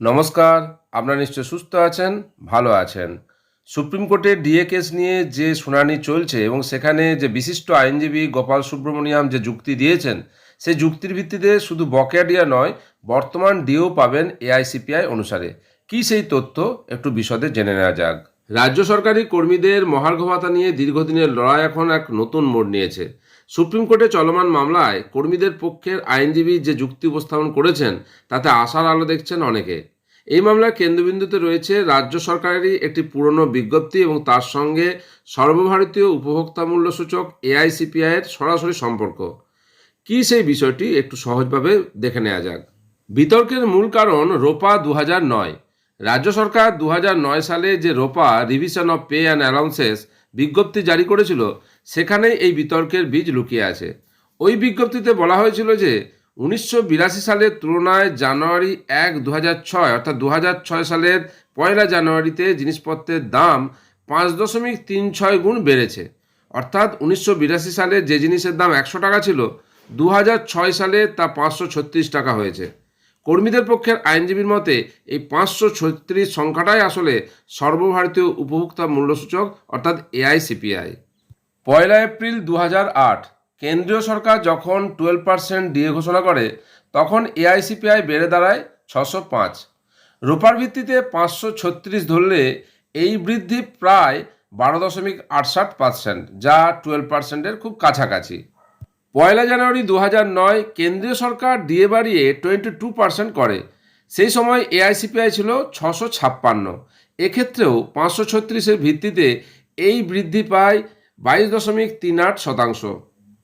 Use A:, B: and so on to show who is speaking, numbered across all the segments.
A: নমস্কার, আপনারা নিশ্চয় সুস্থ আছেন, ভালো আছেন। সুপ্রিম কোর্টে ডিএ কেস নিয়ে যে শুনানি চলছে এবং সেখানে যে বিশিষ্ট আইনজীবী গোপাল সুব্রমণিয়াম যে যুক্তি দিয়েছেন, সেই যুক্তির ভিত্তিতে শুধু বকেয়া ডিয়া নয়, বর্তমান ডিও পাবেন এআইসিপিআই অনুসারে। কি সেই তথ্য? একটু বিশদে জেনে নেওয়া যাক। রাজ্য সরকারি কর্মীদের মহার্ঘ ভাতা নিয়ে দীর্ঘদিনের লড়াই এখন এক নতুন মোড় নিয়েছে। সুপ্রিম কোর্টে চলমান মামলায় কর্মীদের পক্ষের আইনজীবী যে যুক্তি উপস্থাপন করেছেন, তাতে আশার আলো দেখছেন অনেকে। এই মামলার কেন্দ্রবিন্দুতে রয়েছে রাজ্য সরকারেরই একটি পুরনো বিজ্ঞপ্তি এবং তার সঙ্গে সর্বভারতীয় উপভোক্তা মূল্য সূচক এআইসিপিআইয়ের সরাসরি সম্পর্ক। কী সেই বিষয়টি একটু সহজভাবে দেখে নেওয়া যাক। বিতর্কের মূল কারণ রোপা দু নয়। রাজ্য সরকার দু সালে যে ROPA revision of pay and allowances বিজ্ঞপ্তি জারি করেছিল সেখানে এই বিতর্কের বীজ লুকিয়ে আছে। ওই বিজ্ঞপ্তিতে বলা হয়েছিল যে, উনিশশো বিরাশি সালের তুলনায় জানুয়ারি এক দু অর্থাৎ দু সালের পয়লা জানুয়ারিতে জিনিসপত্রের দাম পাঁচ দশমিক তিন ছয় গুণ বেড়েছে। অর্থাৎ উনিশশো বিরাশি সালে যে জিনিসের দাম একশো টাকা ছিল দু সালে তা পাঁচশো ছত্রিশ টাকা হয়েছে। কর্মীদের পক্ষের আইনজীবীর মতে, এই পাঁচশো ছত্রিশ সংখ্যাটাই আসলে সর্বভারতীয় উপভোক্তা মূল্যসূচক, অর্থাৎ এআইসিপিআই। পয়লা এপ্রিল দু কেন্দ্রীয় সরকার যখন টুয়েলভ পার্সেন্ট ডিএ ঘোষণা করে, তখন এআইসিপিআই বেড়ে দাঁড়ায় ছশো পাঁচ। রোপার ভিত্তিতে পাঁচশো ছত্রিশ ধরলে এই বৃদ্ধি প্রায় বারো দশমিক আটষাট পার্সেন্ট, যা টুয়েলভ পার্সেন্টের খুব কাছাকাছি। পয়লা জানুয়ারি দু নয় কেন্দ্রীয় সরকার ডিএ বাড়িয়ে টোয়েন্টি টু পার্সেন্ট করে। সেই সময় এআইসিপিআই ছিল ছশো ছাপ্পান্ন। এক্ষেত্রেও পাঁচশো ছত্রিশের ভিত্তিতে এই বৃদ্ধি পায় বাইশ দশমিক তিন আট শতাংশ।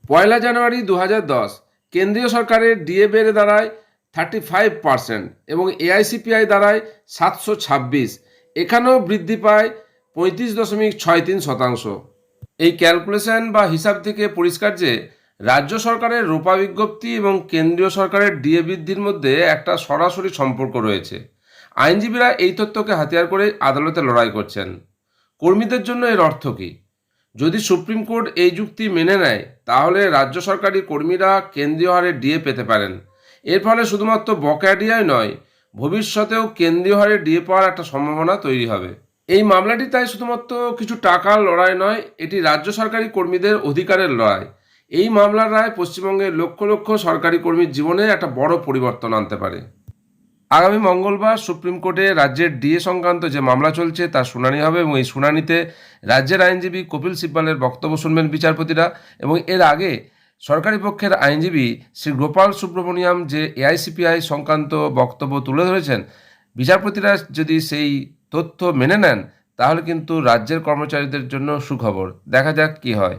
A: পয়লা জানুয়ারি দু দশ কেন্দ্রীয় সরকারের ডিএ বেড়ে দাঁড়ায় থার্টি ফাইভ পার্সেন্ট এবং এআইসিপিআই দাঁড়ায় সাতশো ছাব্বিশ। এখানেও বৃদ্ধি পায় পঁয়ত্রিশ দশমিক ছয় তিন শতাংশ। এই ক্যালকুলেশন বা হিসাব থেকে পরিষ্কার যে রাজ্য সরকারের রূপা বিজ্ঞপ্তি এবং কেন্দ্রীয় সরকারের ডিএ বৃদ্ধির মধ্যে একটা সরাসরি সম্পর্ক রয়েছে। আইনজীবীরা এই তথ্যকে হাতিয়ার করে আদালতে লড়াই করছেন। কর্মীদের জন্য এর অর্থ কী? যদি সুপ্রিম কোর্ট এই যুক্তি মেনে নেয়, তাহলে রাজ্য সরকারি কর্মীরা কেন্দ্রীয় হারে ডিএ পেতে পারেন। এর ফলে শুধুমাত্র বকেয়া নয়, ভবিষ্যতেও কেন্দ্রীয় হারে ডিএ পাওয়ার একটা সম্ভাবনা তৈরি হবে। এই মামলাটি তাই শুধুমাত্র কিছু টাকার লড়াই নয়, এটি রাজ্য সরকারি কর্মীদের অধিকারের লড়াই। এই মামলার রায় পশ্চিমবঙ্গের লক্ষ লক্ষ সরকারি কর্মীর জীবনে একটা বড় পরিবর্তন আনতে পারে। আগামী মঙ্গলবার সুপ্রিম কোর্টে রাজ্যের ডিএ সংক্রান্ত যে মামলা চলছে তার শুনানি হবে এবং এই শুনানিতে রাজ্যের আইনজীবী কপিল সিব্বালের বক্তব্য শুনবেন বিচারপতিরা এবং এর আগে সরকারি পক্ষের আইনজীবী শ্রী গোপাল সুব্রমণিয়াম যে এআইসিপিআই সংক্রান্ত বক্তব্য তুলে ধরেছেন, বিচারপতিরা যদি সেই তথ্য মেনে নেন, তাহলে কিন্তু রাজ্যের কর্মচারীদের জন্য সুখবর। দেখা যাক কি হয়।